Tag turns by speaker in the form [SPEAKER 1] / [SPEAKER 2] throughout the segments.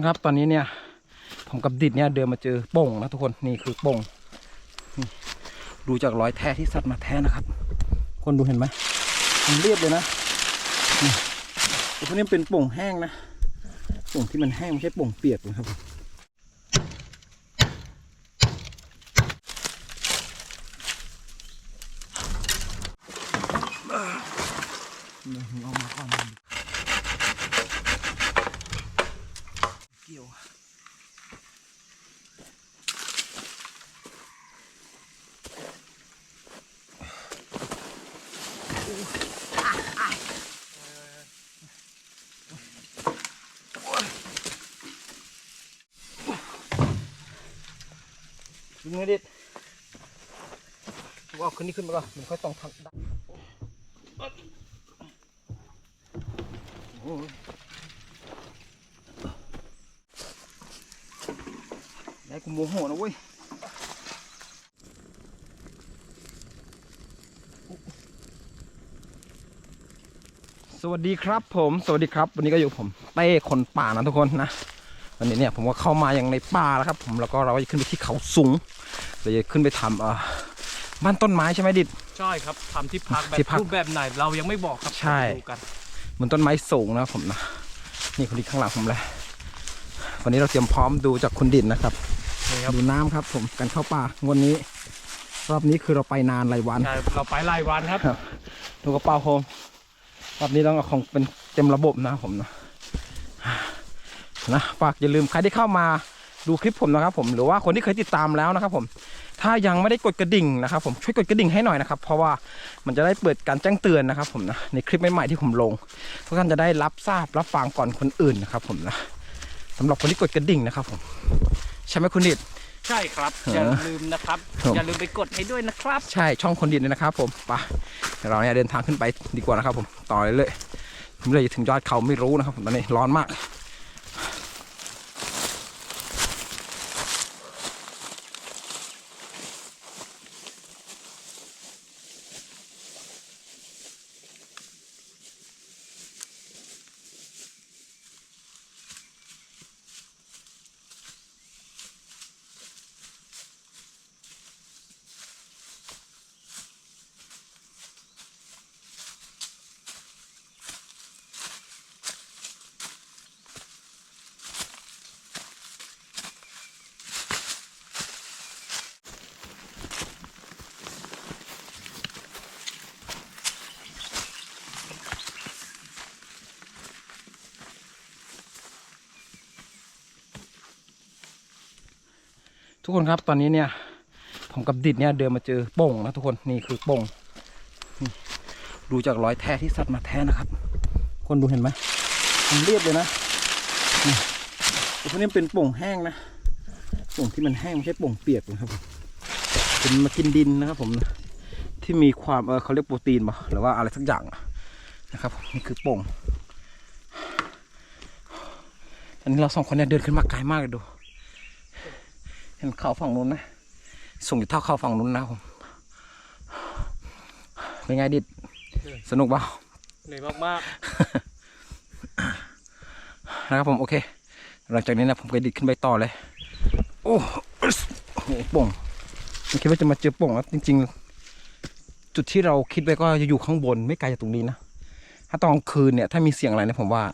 [SPEAKER 1] คนครับตอนนี้เนี่ย ผมกับดิดเนี่ยเดินมาเจอโป่งนะทุกคนนี่คือโป่งนี่ดูจากรอยแท้ที่สัตว์มาแท้นะครับ คนดูเห็นไหมมันเรียบเลยนะนี่แต่พวกนี้เป็นโป่งแห้งนะโป่งที่มันแห้งไม่ใช่โป่งเปียกนะครับผมเดี๋ยวผมเอามาก่อนเกี่ยว ดึงเลยดิกูเอา ขึ้นนี่ขึ้นมาก่อนมันค่อยต้องทำได้ได้กูโมโหนะเว้ยสวัสดีครับผมสวัสดีครับ วันนี้ก็อยู่ผมเต้คนป่านะทุกคนนะวันนี้เนี่ยผมก็เข้ามาอย่างในป่าแล้วครับ ผมแล้วก็เราก็จะขึ้นไปที่เขาสูงเราจะขึ้นไปทำเอ่อ บ้านต้นไม้ใช่ไหมดิด
[SPEAKER 2] ใช่ครับทำที่พักแบบ
[SPEAKER 1] ที่พัก
[SPEAKER 2] รูปแบบไหนเรายังไม่บอกครับ
[SPEAKER 1] ใช่
[SPEAKER 2] ดูกัน
[SPEAKER 1] บนต้นไม้สูงนะครับผมนะนี่คนที่ข้างหลังผมเลยวันนี้เราเตรียมพร้อมดูจากคุณดินนะครับ
[SPEAKER 2] นี่ครับ
[SPEAKER 1] ดูน้ำครับผมการเข้าป่าวันนี้ รอบนี้คือเราไปนานหลายวัน
[SPEAKER 2] ใช่เราไปรายวันครับ
[SPEAKER 1] ครับดูกระเป๋าโฮมรอบนี้ต้องเอาของเป็นเต็มระบบนะผมนะนะฝากอย่าลืมใครที่เข้ามา ดูคลิปผมนะครับผมหรือว่าคนที่เคยติดตามแล้วนะครับผมถ้ายังไม่ได้กดกระดิ่งนะครับผมช่วยกดกระดิ่งให้หน่อยนะครับเพราะว่ามันจะได้เปิดการแจ้งเตือนนะครับผมนะในคลิปใหม่ๆที่ผมลงทุกท่านจะได้รับทราบรับฟังก่อนคนอื่นนะครับผมนะสำหรับคนที่กดกระดิ่งนะครับผมใช่ไหมคุณดิด
[SPEAKER 2] ใช่ครับ
[SPEAKER 1] เออ
[SPEAKER 2] อย่าลืมนะครับ
[SPEAKER 1] ครับ
[SPEAKER 2] อย่าลืมไปกดให้ด้วยนะครับ
[SPEAKER 1] ใช่ช่องคนดินเลยนะครับ ผมไปเดี๋ยวเราเนี่ยเดินทางขึ้นไปดีกว่านะครับ ผมต่อเลยเลยๆผมเลยจะถึงยอดเขาไม่รู้นะครับผมตอนนี้ร้อนมาก ทุกคนครับตอนนี้เนี่ย ผมกับดิดเนี่ยเดินมาเจอโป่งนะทุกคนนี่คือโป่งดูจากรอยแท้ที่สัตว์มาแท้นะครับ คนดูเห็นไหมมันเรียบเลยนะนี่แต่พวนี้เป็นโป่งแห้งนะโป่งที่มันแห้งไม่ใช่โป่งเปียกนะครับเป็นมากินดินนะครับ ผมที่มีความเออเขาเรียกโปรตีนป่ะหรือว่าอะไรสักอย่างนะครับนี่คือโป่งอันนี้เราสองคนเนี่ยเดินขึ้นมาไกลมากเลยดู เห็นเขาฝั่งนู้นนะ สูงอยู่เท่าเขาฝั่งนู้นนะผม เป็นไงดิด สนุกเปล่า
[SPEAKER 2] เหนื่อยมาก
[SPEAKER 1] นะครับผมโอเค หลังจากนี้นะผมก็ดิดขึ้นไปต่อเลย โอ้โอ้โหโป่งไม่คิดว่าจะมาเจอโป่งแล้วจริง ๆ จุดที่เราคิดไว้ก็จะอยู่ข้างบนไม่ไกลจากตรงนี้นะ ถ้าตอนกลางคืนเนี่ยถ้ามีเสียงอะไรเนี่ยผมว่า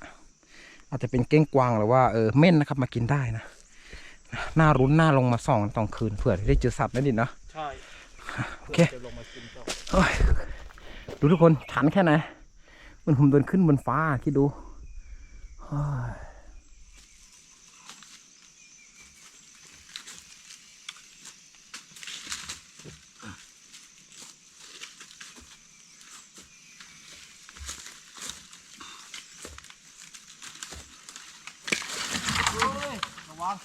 [SPEAKER 1] อาจจะเป็นเก้งกวางหรือว่าเออเม่นนะครับมากินได้นะห น้ารุ้นหน้าลงมาส่องตอนคืนเผื่อได้เจอสัตว์นะดิดนะ
[SPEAKER 2] ๆใช่
[SPEAKER 1] โอเค
[SPEAKER 2] จะลงมากินต่อ
[SPEAKER 1] โอ้ยดูทุกคนชันแค่ไหนมันผมเดินขึ้นบนฟ้าคิดดูโอ้ย
[SPEAKER 2] ระวัง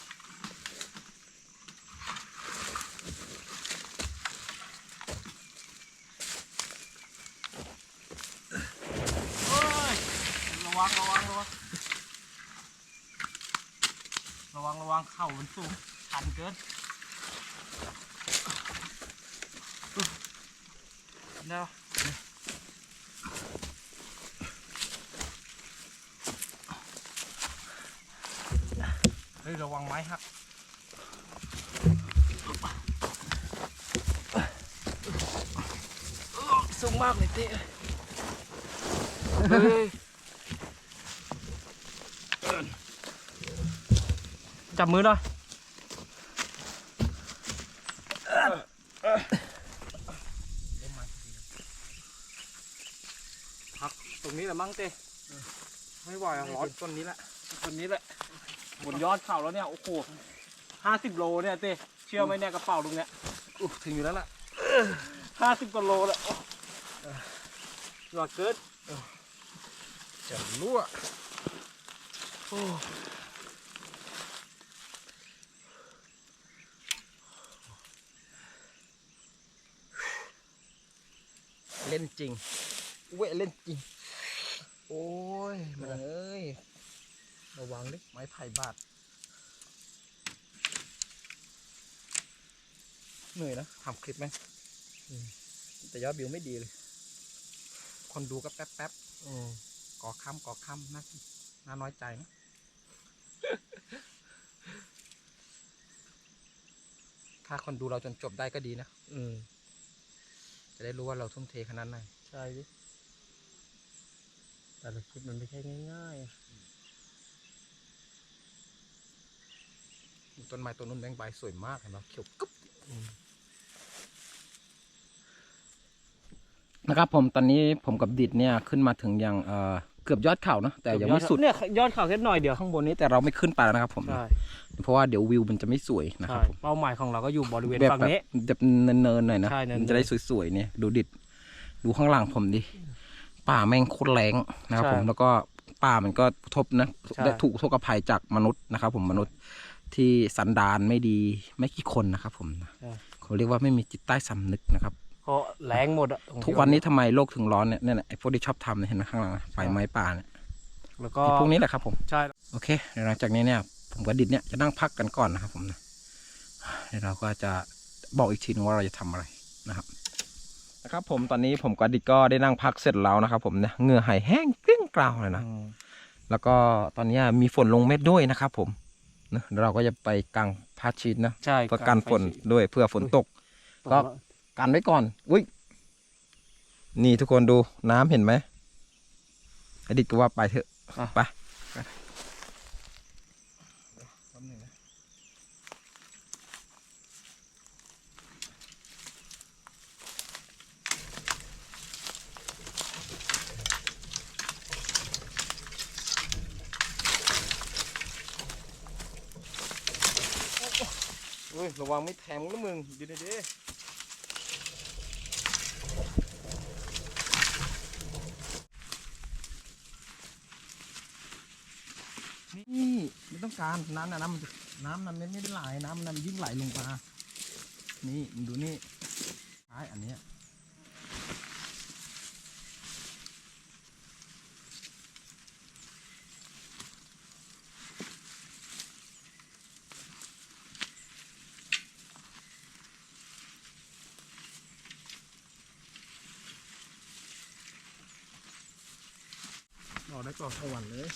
[SPEAKER 2] เฮ้ยระ วังระวังระวังระวังระวังเข่ามันสูงชันเกินเนาะฮ้ยระวังไม้หัก
[SPEAKER 1] สูงมากเลยเต้
[SPEAKER 2] เฮ้ย
[SPEAKER 1] จับมือหน่อยพักตรงนี้แหละมั้งเต้
[SPEAKER 2] ไม่ไหวอะ
[SPEAKER 1] ร้
[SPEAKER 2] ร้
[SPEAKER 1] อ
[SPEAKER 2] อนน
[SPEAKER 1] ต้นนี้แหละ
[SPEAKER 2] คนนี้แหละบนยอดเขาแล้วเนี่ยโอ้โหห้าสิบโลเนี่ยเต้เชื่อไหมเนี่ยกระเป๋าลุงเนี่ย
[SPEAKER 1] อุ๊ยถึงอยู่แล้วล่ะ
[SPEAKER 2] ห้าสิบกว่าโลแล้วโอ้หลอดเกิด
[SPEAKER 1] จะรั่วเล่ นจริงเว้ยเล่นจริง โอ้ยมันเอ้ยระวังดิไม้ไผ่บาดเหนื่อยนะทำคลิปไหมอืมแต่ยอดวิวไม่ดีเลย คนดูก็แป๊บแป๊บๆก่อค่ำก่อค่ำน่าน่าน้อยใจนะถ้าคนดูเราจนจบได้ก็ดีนะ
[SPEAKER 2] อืม
[SPEAKER 1] จะได้รู้ว่าเราทุ่มเทขนาดไหน
[SPEAKER 2] ใช่ดิแต่ละคลิปมันไม่ใช่ง่าย
[SPEAKER 1] ต้นไม้ต้นนู้นแบงใบสวยมากเห็นไหมเขียวกึ๊บนะครับผมตอนนี้ผมกับดิดเนี่ยขึ้นมาถึงยังเอ่อ เกือบยอดเขานะแต่ยังไม่สุด
[SPEAKER 2] เนี่ยยอดเขาแค่หน่อยเดียว
[SPEAKER 1] ข้างบนนี้แต่เราไม่ขึ้นไปแล้วนะครับผม
[SPEAKER 2] ใช่
[SPEAKER 1] เพราะว่าเดี๋ยววิวมันจะไม่สวยนะค
[SPEAKER 2] ใช่
[SPEAKER 1] รับผม
[SPEAKER 2] เป้าหมายของเราก็อยู่บริเวณ
[SPEAKER 1] แบบ
[SPEAKER 2] ฝั่ง
[SPEAKER 1] แบบ
[SPEAKER 2] นี้
[SPEAKER 1] แบบเนินๆหน่อยนะ
[SPEAKER 2] ใช่เนินๆ
[SPEAKER 1] มันจะได้สวยๆเนี่ยดูดิดดูข้างหลังผมดิป่าแม่งโคตรแรงนะครับ
[SPEAKER 2] ใช่
[SPEAKER 1] ผมแล้วก็ป่ามันก็ทบนะ
[SPEAKER 2] ใช่
[SPEAKER 1] ได้ถูกทุกภัยจากมนุษย์นะครับผมมนุษย์ที่สันดานไม่ดีไม่กี่คนนะครับผมเขาเรียกว่าไม่มีจิตใต้สำนึกนะครับ
[SPEAKER 2] เพราะแรงหมดอะ
[SPEAKER 1] ทุกวันนี้ทำไมโลกถึงร้อนเนี่ยเนี่ยนะไอ้พวกที่ชอบทำเนี่ยเห็นไหมข้างหลังนะไฟไหม้ป่าเนี่ย
[SPEAKER 2] แล้วก็
[SPEAKER 1] ไอ้พวกนี้แหละครับผม
[SPEAKER 2] ใช่
[SPEAKER 1] โอเคเดี๋ยวหลังจากนี้เนี่ยผมกับดิดเนี่ยจะนั่งพักกันก่อนนะครับผมนะเดี๋ยวเราก็จะบอกอีกทีนึงว่าเราจะทำอะไรนะครับ นะครับผมตอนนี้ผมกับดิดก็ได้นั่งพักเสร็จแล้วนะครับผมเนี่ยเหงื่อหายแห้งเกลี้ยงกล่าวเลยนะ
[SPEAKER 2] อืม
[SPEAKER 1] แล้วก็ตอนนี้มีฝนลงเม็ดด้วยนะครับผมนะเดี๋ยวเราก็จะไปกางพาชีนนะ
[SPEAKER 2] ใช่
[SPEAKER 1] เพื่อกันฝนด้วยเพื่อฝนตก ก็ กันไว้ก่อน อุ้ย นี่ทุกคนดูน้ำเห็นไหมไอดิดก็ว่าไปเถอะ ไปเฮ้ยระวังไม่แทงนะมึงดีดี นี่ไม่ต้องการน้ำนะน้ำมันน้ำนั้นไม่ไม่ได้ไหลน้ำนั้นยิ่งไหลลงมานี่มึงดูนี่ท้ายอันเนี้ยรอได้ก่อนสวรรค์เลย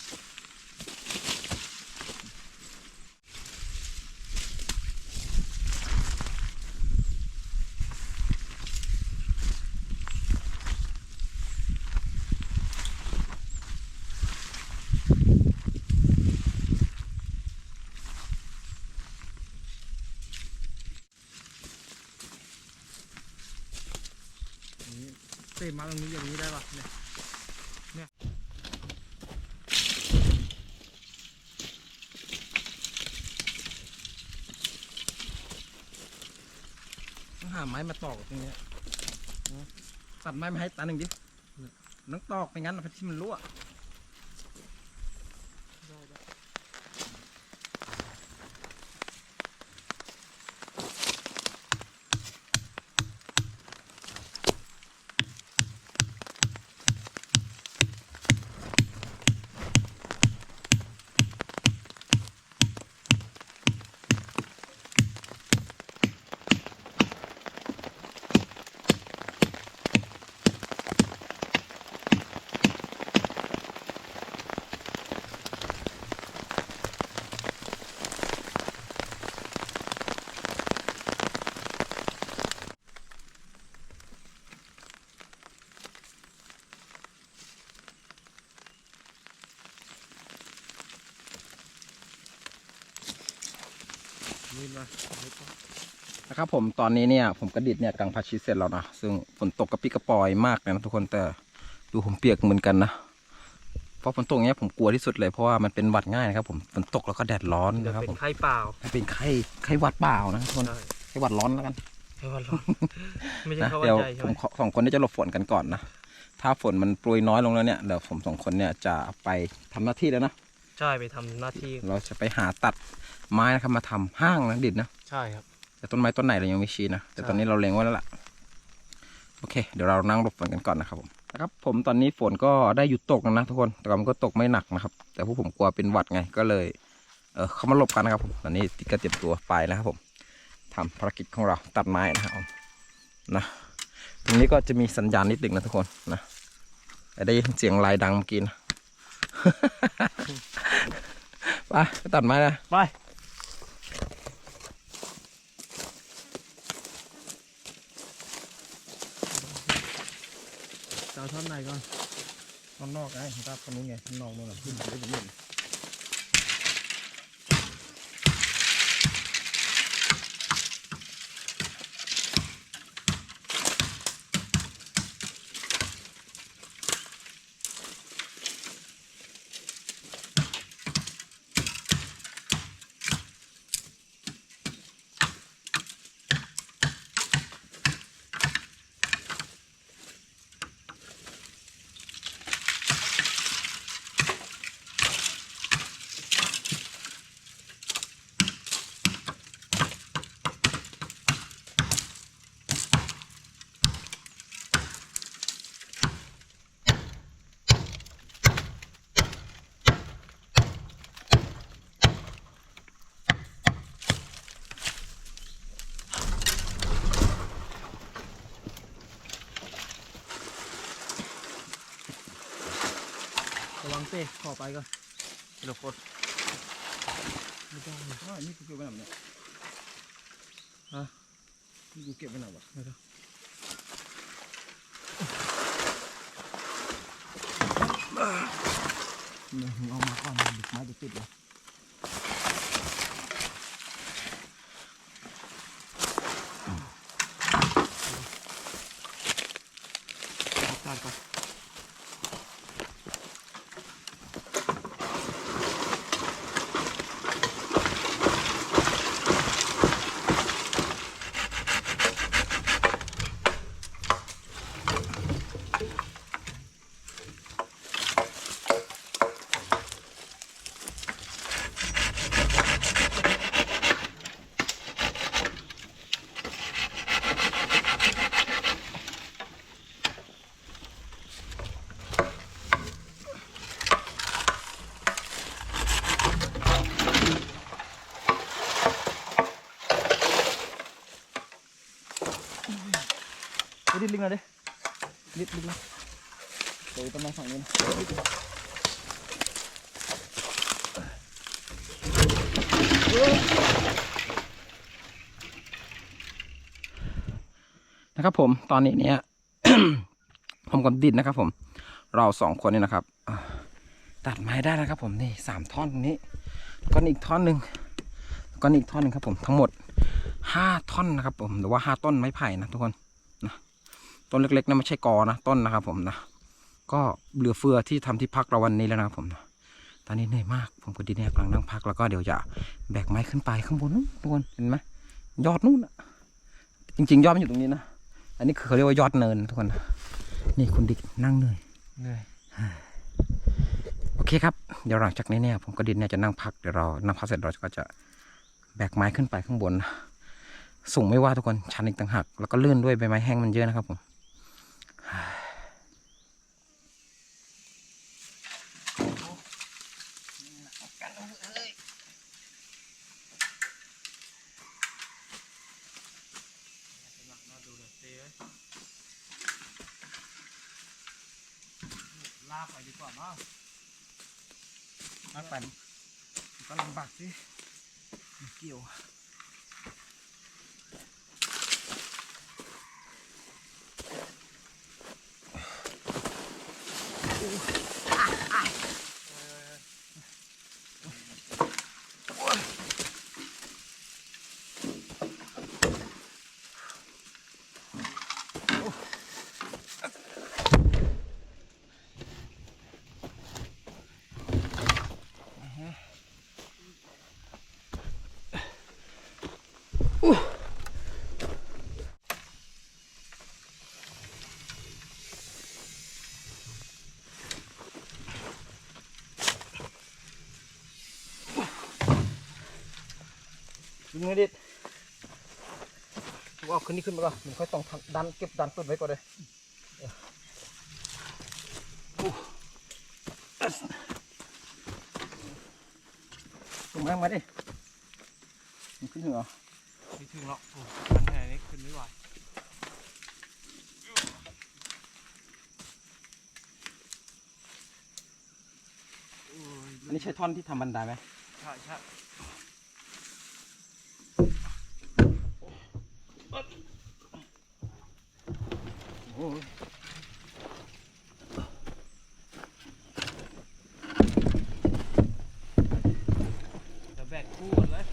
[SPEAKER 2] เตรงนี้อย่างนี้ได้ปะเนี่ยเนี่ย
[SPEAKER 1] ต้องหาไม้มาตอกตรงนี้ตัดไม้มาให้ตาหนึ่งดิ น้องตอกไปงั้นนะที่มันรั่ว
[SPEAKER 2] นี่มา
[SPEAKER 1] นะครับผมตอนนี้เนี่ยผมกระดิดเนี่ยกำลังพัชชีสเสร็จแล้วนะซึ่งฝนตกกระปิกระปอยมากเลยนะทุกคนแต่ดูผมเปียกเหมือนกันนะเพราะฝนตกเนี้ยผมกลัวที่สุดเลยเพราะว่ามันเป็นหวัดง่ายนะครับผมฝนตกแล้วก็แดดร้อน
[SPEAKER 2] เดี๋ยว
[SPEAKER 1] นะครับ
[SPEAKER 2] เป็
[SPEAKER 1] ผม
[SPEAKER 2] นไข้เปล่า
[SPEAKER 1] มันเป็นไข้ไข้หวัดเปล่านะทุกคน
[SPEAKER 2] ใช่
[SPEAKER 1] ไข้หวัดร้อนแล้วกัน
[SPEAKER 2] ไข้หวัดร้อนไม่ใช่
[SPEAKER 1] นะ
[SPEAKER 2] ไข้หวั
[SPEAKER 1] เดี๋ยว
[SPEAKER 2] ดใหญ่ใช่
[SPEAKER 1] ผม
[SPEAKER 2] ไหม
[SPEAKER 1] ขอสองคนนี้จะหลบฝนกันก่อนนะถ้าฝนมันโปรยน้อยลงแล้วเนี่ยเดี๋ยวผมสองคนเนี่ยจะไปทำหน้าที่แล้วนะ
[SPEAKER 2] ใช่ไปทำหน้าที่
[SPEAKER 1] เราจะไปหาตัดไม้นะครับมาทำห้างนะดิดนะ
[SPEAKER 2] ใช่ครับ
[SPEAKER 1] แต่ต้นไม้ต้นไหนเรายังไม่ชี้นะ แต่
[SPEAKER 2] ใช่
[SPEAKER 1] ตอนนี้เราเล็งไว้แล้วล่ะ โอเค เดี๋ยวเรานั่งหลบฝนกันก่อนนะครับผมนะครับ ผมตอนนี้ฝนก็ได้หยุดตกแล้วนะทุกคน แต่ว่ามันก็ตกไม่หนักนะครับ แต่พวกผมกลัวเป็นหวัดไงก็เลย เออเข้ามาหลบกันนะครับผมตอนนี้ติ๊กก็เตรียมตัวไปนะครับผมทำภารกิจของเราตัดไม้นะครับผมนะตรงนี้ก็จะมีสัญญาณนิดหนึ่งนะทุกคนนะแต่ได้ยินเสียงลายดังเมื่อกี้นะ ไปไปตัดไม้นะ
[SPEAKER 2] ไปจะเอาท่อนไหนก่อน
[SPEAKER 1] ข้างนอกไงครับตรงนี้ไงข้างนอกนู่นน่ะขึ้นไปได้ถึงนู่น
[SPEAKER 2] เดี๋ยวโคตร
[SPEAKER 1] ไม่ต้องอ่านี่กูเก็บไว้ไหนวะเนี่ย
[SPEAKER 2] ฮะ
[SPEAKER 1] นี่กูเก็บไว้ไหนวะ
[SPEAKER 2] ไม่ต้อง
[SPEAKER 1] เนี่ยมึงเอามาก่อนดึกไม้จะติดเลย
[SPEAKER 2] ตัดก่อน
[SPEAKER 1] ไป ดิดลิงเลยดิดิดลิงเลยเดี๋ยวต้นไม้ฝั่งนี้นะนะครับผมตอนนี้เนี่ยผมกับดิดนะครับ ผม เราสองคนนี่นะครับตัดไม้ได้แล้วครับ ผมนี่สามท่อนตรงนี้แล้วก็อีกท่อนหนึ่งแล้วก็อีกท่อนหนึ่งครับ ผมทั้งหมดห้าท่อนนะครับ ผมหรือว่าห้าต้นไม้ไผ่นะทุกคน ต้นเล็กๆนะไม่ใช่กอนะต้นนะครับผมนะก็เหลือเฟือที่ทำที่พักเราวันนี้แล้วนะครับผมนะตอนนี้เหนื่อยมากผมกับดิดเนี่ยกำลังนั่งพักแล้วก็เดี๋ยวจะแบกไม้ขึ้นไปข้างบนนู้นทุกคนเห็นไหมยอดนู่นอะจริง ๆ ยอดมันอยู่ตรงนี้นะอันนี้คือเขาเรียกว่ายอดเนินทุกคนนะนี่คุณดิกนั่งเหนื่อย
[SPEAKER 2] เหนื่อย
[SPEAKER 1] โอเคครับเดี๋ยวหลังจากนี้เนี่ยผมกับดินเนี่ยจะนั่งพักเดี๋ยวเรานั่งพักเสร็จเราก็จะแบกไม้ขึ้นไปข้างบน สูงไม่ว่าทุกคนชันอีกต่างหากแล้วก็ลื่นด้วยใบไม้แห้งมันเยอะนะครับผม
[SPEAKER 2] หนักน่าดูเลยเต้เอ้ยลากไปดีกว่ามั้ง
[SPEAKER 1] มากไปก็ลำบากสิเกี่ยว ดึงไงดิเอาขึ้นนี่ขึ้นมาก่อนมันค่อยต้องดันเก็บดันต้นไว้ก่อนเลยเอออู้อัสลงมามาดิมันขึ้นถึงเหรอ
[SPEAKER 2] ไม่ถึงหรอกโอ้ตั้งแต่นี้ขึ้นไม่ไหว
[SPEAKER 1] อันนี้ใช้ท่อนที่ทำบันไดไหม
[SPEAKER 2] ใช่ใช่
[SPEAKER 1] โอ้ย
[SPEAKER 2] จะแบกคู่กันเลย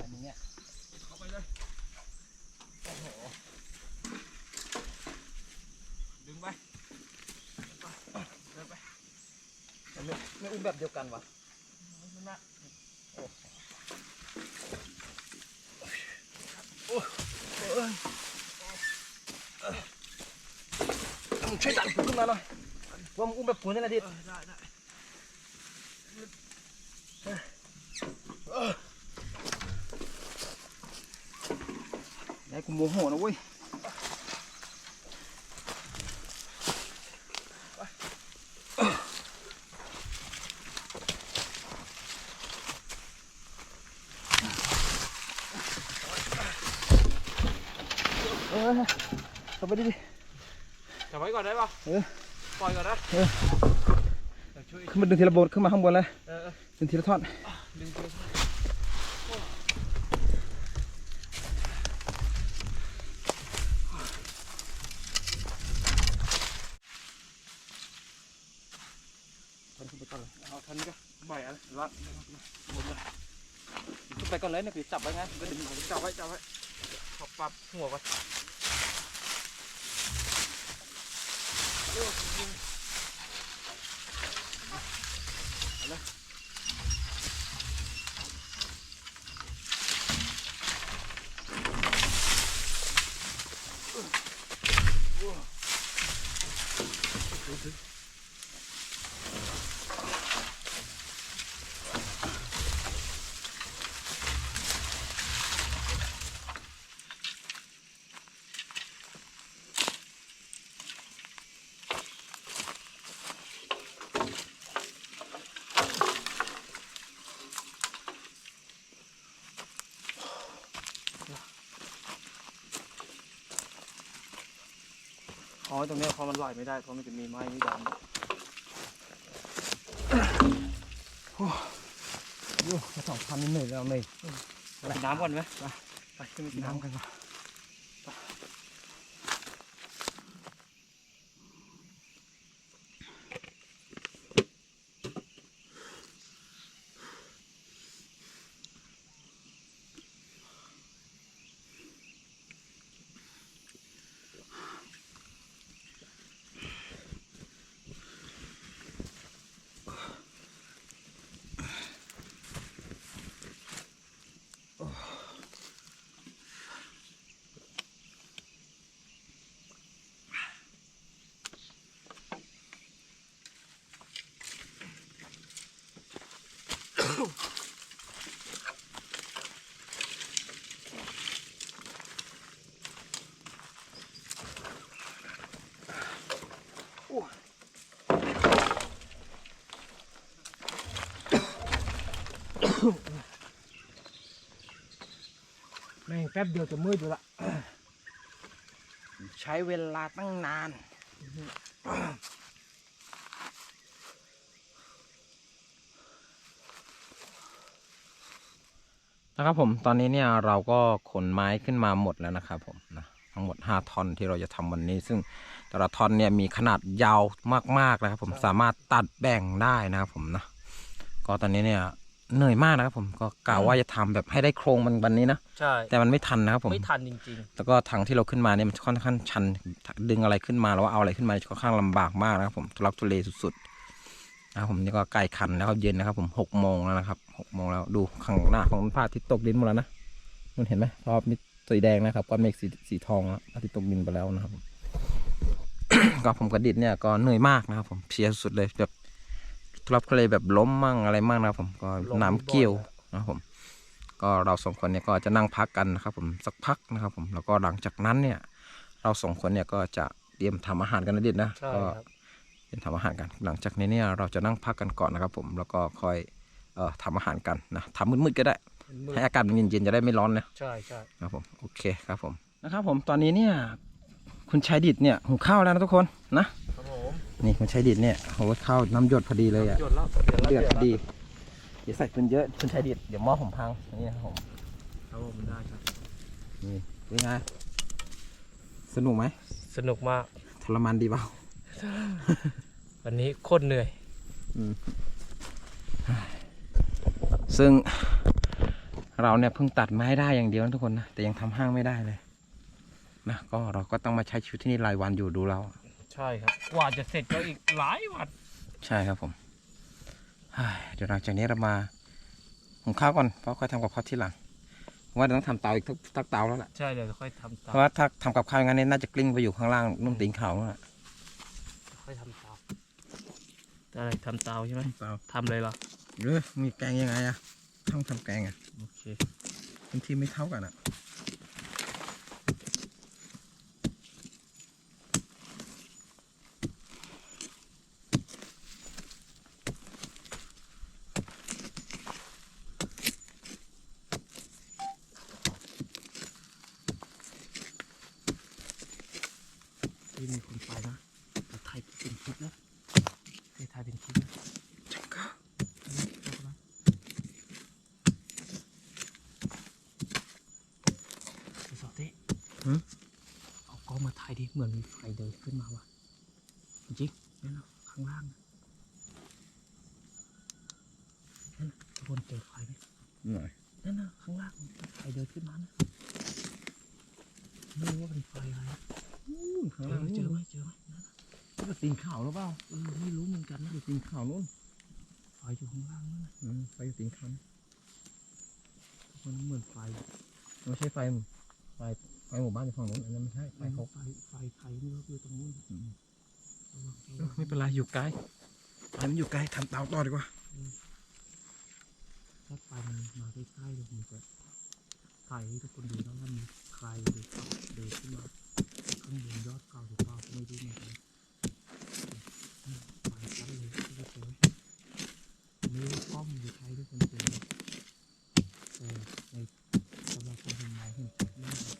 [SPEAKER 2] อันนี้
[SPEAKER 1] เนี่ย
[SPEAKER 2] เข้าไปเลยโอ้โหดึงไปเดินไป
[SPEAKER 1] ไม่ไม่อุ้มแบบเดียวกันวะ
[SPEAKER 2] มันน่ะ
[SPEAKER 1] มึงช่วยดันกูขึ้นมาหน่อยว่ามึงอุ้มแบบ กูนี่แหละดิ
[SPEAKER 2] ได้ได้
[SPEAKER 1] อย่าให้กูโมโหนะเว้ยเออเข้าไปดิดิ
[SPEAKER 2] จับไว้ก่อนได้ปะ
[SPEAKER 1] เออ
[SPEAKER 2] ปล่อยก่อนนะ
[SPEAKER 1] เออ
[SPEAKER 2] เดี๋ยวช่วย
[SPEAKER 1] ขึ้นมาดึงทีละบทขึ้นมาข้างบนเลย
[SPEAKER 2] เออเออ
[SPEAKER 1] ดึงทีละท่อน
[SPEAKER 2] ดึงไป
[SPEAKER 1] ขึ้นไปก่อนเลย
[SPEAKER 2] เอาทันก็ใบอะไรละหมดเลย
[SPEAKER 1] ขึ้นไปก่อนเลยเนี่ยกูจับไว้ไงก็ดึง
[SPEAKER 2] จับไว้จับไว้ขอปรับหัวก่อน อ๋อตรงเนี้ยพอมันไหลไม่ได้เพราะมันจะมีไม้นี่ดำ
[SPEAKER 1] โย่มาสองพันนี่เหนื่อยแล้วเหนื่อย
[SPEAKER 2] กินน้ำก่อนไหมไปไปขึ้นไปกินน้ำ
[SPEAKER 1] น้ำกันก่อน แม่งแป๊บเดียวจะมืดอยู่ละ ใช้เวลาตั้งนาน นะครับผมตอนนี้เนี่ยเราก็ขนไม้ขึ้นมาหมดแล้วนะครับผมนะทั้งหมด 5ท่อนที่เราจะทำวันนี้ซึ่ง แต่ละท่อนเนี่ยมีขนาดยาวมากๆนะครับ ผมสามารถตัดแบ่งได้นะครับผมนะก็ตอนนี้เนี่ยเหนื่อยมากนะครับผมก็กล่าวว่าจะทำแบบให้ได้โครงมันวันนี้นะ
[SPEAKER 2] ใช่
[SPEAKER 1] แต่มันไม่ทันนะครับผม
[SPEAKER 2] ไม่ทันจริง
[SPEAKER 1] แล้วก็ทางที่เราขึ้นมาเนี่ยมันค่อนข้างชันดึงอะไรขึ้นมาแล้วว่าเอาอะไรขึ้นมาค่อนข้างลำบากมากนะครับ ผมทุลักทุเลสุดๆนะครับผมนี่ก็ใกล้คันแล้วก็เย็นนะครับ ผมหกโมงแล้วนะครับหกโมงแล้วดูข้างหน้าของพระอาทิตย์ตกดินหมดแล้วนะมันเห็นไหมรอบนี้สีแดงนะครับก้อนเมฆสีสีทองแล้วพระอาทิตย์ตกดินไปแล้วนะครับผม ก็ผมกระดิดเนี่ยก็เหนื่อยมากนะครับผมเพลียสุดๆเลยแบบทุลักทุเลแบบล้มมั่งอะไรมั่งนะครับผมก็
[SPEAKER 2] ล้ม
[SPEAKER 1] น้ำเกี่ยว
[SPEAKER 2] บ่อยอะ
[SPEAKER 1] นะครับผม ก็เราสองคนเนี่ยก็จะนั่งพักกันนะครับผมสักพักนะครับผมแล้วก็หลังจากนั้นเนี่ย เราสองคนเนี่ยก็จะเตรียมทำอาหารกันนะดิดนะ
[SPEAKER 2] ใช่
[SPEAKER 1] ก็
[SPEAKER 2] ครับ
[SPEAKER 1] เตรียมทำอาหารกัน หลังจากนี้เนี่ยเราจะนั่งพักกันก่อนนะครับผมแล้วก็ค่อยเอ่อทำอาหารกันนะทำมืดๆก็ได้
[SPEAKER 2] มืด
[SPEAKER 1] ให้อากาศมันเย็นๆจะได้ไม่ร้อนนะ
[SPEAKER 2] ใช่ใช่
[SPEAKER 1] ครับผมโอเคครับผมนะครับผมตอนนี้เนี่ย คุณชายดิดเนี่ยหุงข้าวแล้วนะทุกคนนะครับ
[SPEAKER 2] ผม
[SPEAKER 1] นี่คุณชายดิดเนี่ยโอ้โหข้าวน้ำหยดพอดีเลยอะ
[SPEAKER 2] หยดแล้วเดือดแล้ว
[SPEAKER 1] เดือดพอดี
[SPEAKER 2] แล้ว
[SPEAKER 1] อย่าใส่คุณเยอะคุณชายดิดเดี๋ยวหม้อผมพังนี่ครับผม
[SPEAKER 2] ครับผมได้ครับ
[SPEAKER 1] นี่เป็นไงสนุกไหม
[SPEAKER 2] สนุกมาก
[SPEAKER 1] ทรมานดีเปล่า
[SPEAKER 2] วันนี้โคตรเหนื่อย
[SPEAKER 1] ซึ่งเราเนี่ยเพิ่งตัดไม้ได้อย่างเดียวนะทุกคนนะแต่ยังทำห้างไม่ได้เลย นะก็เราก็ต้องมาใช้ชีวิตที่นี่รายวันอยู่ดูเรา
[SPEAKER 2] ใช่ครับ กว่าจะเสร็จก็อีกหลายวัน
[SPEAKER 1] ใช่ครับผมเฮ้ยเดี๋ยวหลังจากนี้เรามาหุงข้าวก่อนเพราะค่อยทำกับข้าวที่หลังผมว่าเดี๋ยวต้องทำเตาอีกทักทักเตาแล้วแหละ
[SPEAKER 2] ใช่เดี๋ยวค่อยทำ
[SPEAKER 1] เพ
[SPEAKER 2] ตาม
[SPEAKER 1] ราะว่าถ้าทำกับข้าวอย่างนั้นเนี่ยน่าจะกลิ้งไปอยู่ข้างล่างนุ่มตีนเขาแล้วล่ะ
[SPEAKER 2] ค่อยทำเตาอะไรทำเตาใช่ไหม
[SPEAKER 1] เตา
[SPEAKER 2] ทำเลยเหรอ
[SPEAKER 1] เออมีแกงยังไงอะต้องทำแกงอะ
[SPEAKER 2] โอเค
[SPEAKER 1] พื้นที่ไม่เท่ากันอะ
[SPEAKER 2] ที่มีคนไปนะแต่ไทยเป็นคลิปแล้วไทยไทยเป็นคลิปแล้ว
[SPEAKER 1] จังก็
[SPEAKER 2] ไอ้สอเต้เอากล้องมาถ่ายดิ เหมือนมีไฟเดินขึ้นมาว่ะ จริงๆนั่นนะข้างล่างนะนั่นน่ะทุกคนเจอไฟไหม
[SPEAKER 1] หน่อย
[SPEAKER 2] นั่นนะข้างล่างมีไฟเดินขึ้นมานะไม่รู้ว่าเป็นไฟอะไรนะ
[SPEAKER 1] ข้าง
[SPEAKER 2] เจ
[SPEAKER 1] ล่า
[SPEAKER 2] อง เจอไหมเจอไหมนั่นน่ะ
[SPEAKER 1] ก็ ตีนขาวหรือเปล่า
[SPEAKER 2] เออไม่รู้เหมือนกันนะ
[SPEAKER 1] ตีนขาวนู่น
[SPEAKER 2] ไฟอยู่ข้างล่างนั่นนะ
[SPEAKER 1] อืมไฟอยู่ตีนขาว
[SPEAKER 2] มันเหมือนไฟ
[SPEAKER 1] ไม่ใช่ไฟไฟไฟหมู่บ้านอยู่ฝั่งนู้นอันนั้นไม่ใช่ไฟ
[SPEAKER 2] ไฟ
[SPEAKER 1] เขา
[SPEAKER 2] ไฟไฟใครไม่รู้อยู่ตรงนู้น
[SPEAKER 1] อืม
[SPEAKER 2] ระวัง
[SPEAKER 1] เอ
[SPEAKER 2] ระ
[SPEAKER 1] อ
[SPEAKER 2] วัง
[SPEAKER 1] ไม่เป็นไรอยู่ไกลไฟมันอยู่ไกลทำเตาต่อดีกว่า
[SPEAKER 2] ถ้าไฟมันมาใกล้ๆเดี๋ยวผมจะถ่ายให้ทุกคนดูนะว่ามีใครเดินเข้าเดินขึ้นมาข้างบนยอดเขาหรือเปล่าไม่รู้เหมือนกันอืมไฟชัดเลยที่จะเจอไม่รู้ว่ากล้องหรือใครทุกคนเจอแต่ในสำหรับคนเห็นมองเห็นชัดมากเลย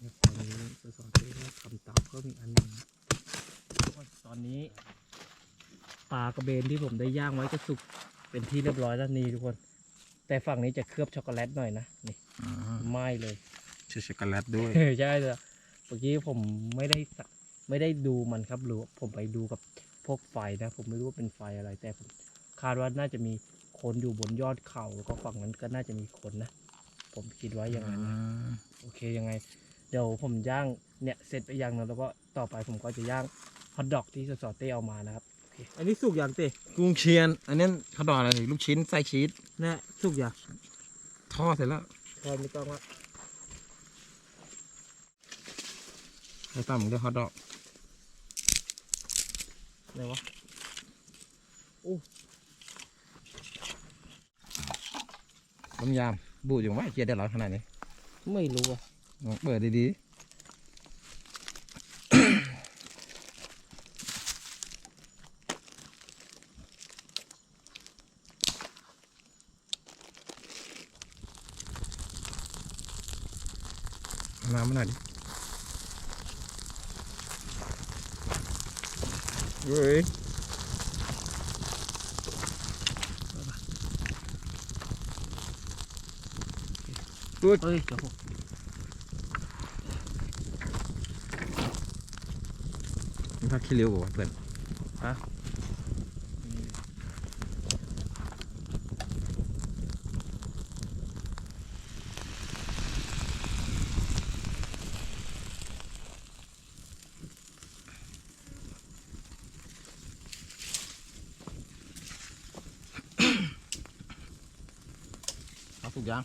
[SPEAKER 2] ในตอนนี้จะสอนที่ว่าทำเตาเพิ่มอีกอันหนึ่งนะต อนนี้ปลากระเบนที่ผมได้ย่างไว้ก็สุกเป็นที่เรียบร้อยแล้วนี่ทุกคน แต่ฝั่งนี้จะเคลือบช็อกโกแลตหน่อยนะนี่ไหม้เลย
[SPEAKER 1] ชื่อช็อกโกแลตด้วย
[SPEAKER 2] ใช่เลยเมื่อกี้ผมไม่ได้สะไม่ได้ดูมันครับหรือว่าผมไปดูกับพวกไฟนะ ผมไม่รู้ว่าเป็นไฟอะไร แต่ผมคาดว่าน่าจะมีคนอยู่บนยอดเขาแล้วก็ฝั่งนั้นก็น่าจะมีคนนะ ผมคิดไว้อย่างนั้นนะโอเคยังไง เดี๋ยวผมย่างเนี่ยเสร็จไปอย่างหนึงแล้วก็ต่อไปผมก็จะย่าง ฮอทดอกที่สสอเต้เอามานะครับโอเคอันนี้สุกอย่างเต้
[SPEAKER 1] กุ้งเชียน อันนี้เขาดอกอะไรลูกชิ้นไส้ชีส
[SPEAKER 2] เนี่ยสุกอย่าง
[SPEAKER 1] ทอดเสร็จแล้ว
[SPEAKER 2] พอไม่ต้องละ
[SPEAKER 1] ให้ตั้มด้วยฮอทดอก
[SPEAKER 2] ไหนวะ
[SPEAKER 1] ต้มยำบูดอยู่ไหมเกียร์เดือดร้อนขนาดนี้
[SPEAKER 2] ไม่รู้อะ
[SPEAKER 1] ลองเปิดดีๆ น้ำมาหน่อยดิเฮ้ย
[SPEAKER 2] เฮ้ยเดี๋ยวผม
[SPEAKER 1] นี่พักขี้เร็วกว่าเพื่อน
[SPEAKER 2] ฮะ
[SPEAKER 1] สุกยัง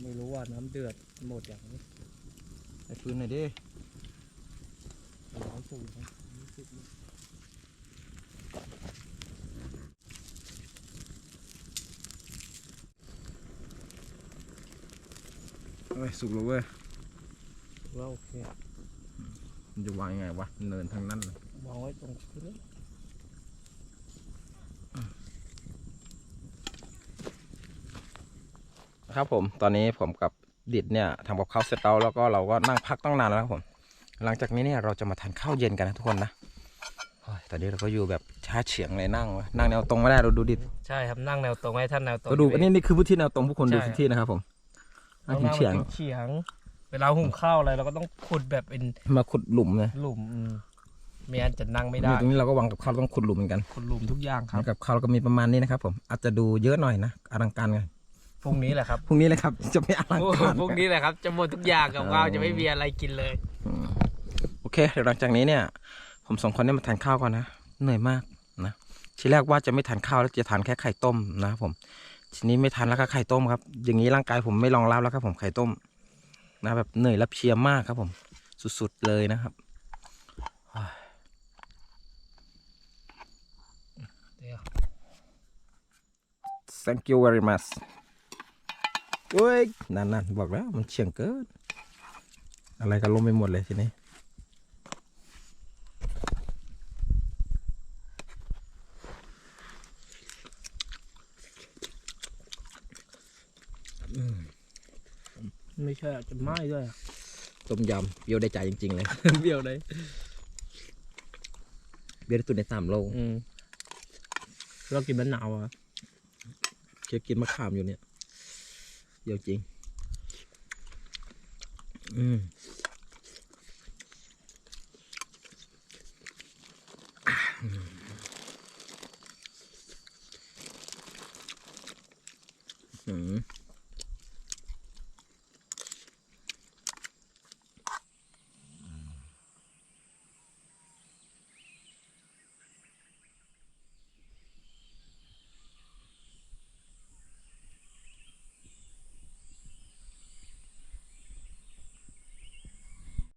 [SPEAKER 2] ไม่รู้ว่าน้ำเดือดหมดอย่างนี้
[SPEAKER 1] ไอ้ฟืนหน่อยดิ
[SPEAKER 2] ร้อนสูงนะรู้สึกเลย
[SPEAKER 1] เอ้ยสุกแล้วเว้ย
[SPEAKER 2] ว่าโอเค
[SPEAKER 1] มันจะวางยังไงวะเนินทางนั้นเลยวา
[SPEAKER 2] งไว้ตรงพื้น
[SPEAKER 1] ครับผมตอนนี้ผมกับดิดเนี่ยทำกับข้าวเสร็จแล้วแล้วก็เราก็นั่งพักตั้งนานแล้วครับผม หลังจากนี้เนี่ยเราจะมาทานข้าวเย็นกันนะทุกคนนะโอ้ยตอนนี้เราก็อยู่แบบช้าเฉียงเลยนั่งวะนั่งแนวตรงไม่ได้เราดูดิ
[SPEAKER 2] ใช่ครับนั่งแนวตรงให้ท่านแนวตรง
[SPEAKER 1] ก็ดูอันนี้นี่คือพื้นที่แนวตรงผู้คนดู
[SPEAKER 2] ใช่
[SPEAKER 1] พื้นที่นะครับผม
[SPEAKER 2] ต้
[SPEAKER 1] นั่
[SPEAKER 2] อง
[SPEAKER 1] งเฉียง
[SPEAKER 2] นั่งเฉียง เวลาหุงข้าวอะไรเราก็ต้องขุดแบบเป็น
[SPEAKER 1] ๆมาขุดหลุมเลย
[SPEAKER 2] หลุมอืมไม่งั้นจะนั่งไม่ได้
[SPEAKER 1] นี่ตรงนี้เราก็วางกับข้าวต้องขุดหลุมเหมือนกัน
[SPEAKER 2] ขุดหลุมทุกอย่างครับ
[SPEAKER 1] กับข้าวเราก็มีประมาณนี้นะครับผมอาจจะดูเยอะหน่อยนะอลังการไง
[SPEAKER 2] พรุ่งนี้แหละครับ
[SPEAKER 1] พรุ่งนี้เลยครับ จะไม่อลังการ
[SPEAKER 2] พรุ่งนี้แหละครับ จะหมดทุกอย่างกับข้าวจะไม่มีอะไรกินเลย
[SPEAKER 1] อืมโอเคเดี๋ยวหลังจากนี้เนี่ย ผมสองคนเนี่ยมาทานข้าวก่อนนะเหนื่อยมากนะทีแรกว่าจะไม่ทานข้าวแล้วจะทานแค่ไข่ต้มนะครับผม ทีนี้ไม่ทานแล้วก็ไข่ต้มครับ อย่างนี้ร่างกายผมไม่รองรับแล้วครับผมไข่ต้ม นะแบบเหนื่อยและเพลียมากครับผม สุดๆเลยนะครับ
[SPEAKER 2] เดี๋ยว
[SPEAKER 1] thank you very much เฮ้ยนั่นๆบอกแล้วมันเฉียงเกิน อะไรก็ล้มไปหมดเลยทีนี้
[SPEAKER 2] ไม่ใช่อาจจะไหม้ด้วย
[SPEAKER 1] ต้มยำเบียวได้ใจจริง ๆ เลย
[SPEAKER 2] เบี้ยวเลย
[SPEAKER 1] เบียวได้ตุนในสามโล
[SPEAKER 2] อืมเรากินมะนาวอะ
[SPEAKER 1] เคี้ยวกินมะขามอยู่เนี่ย เบีย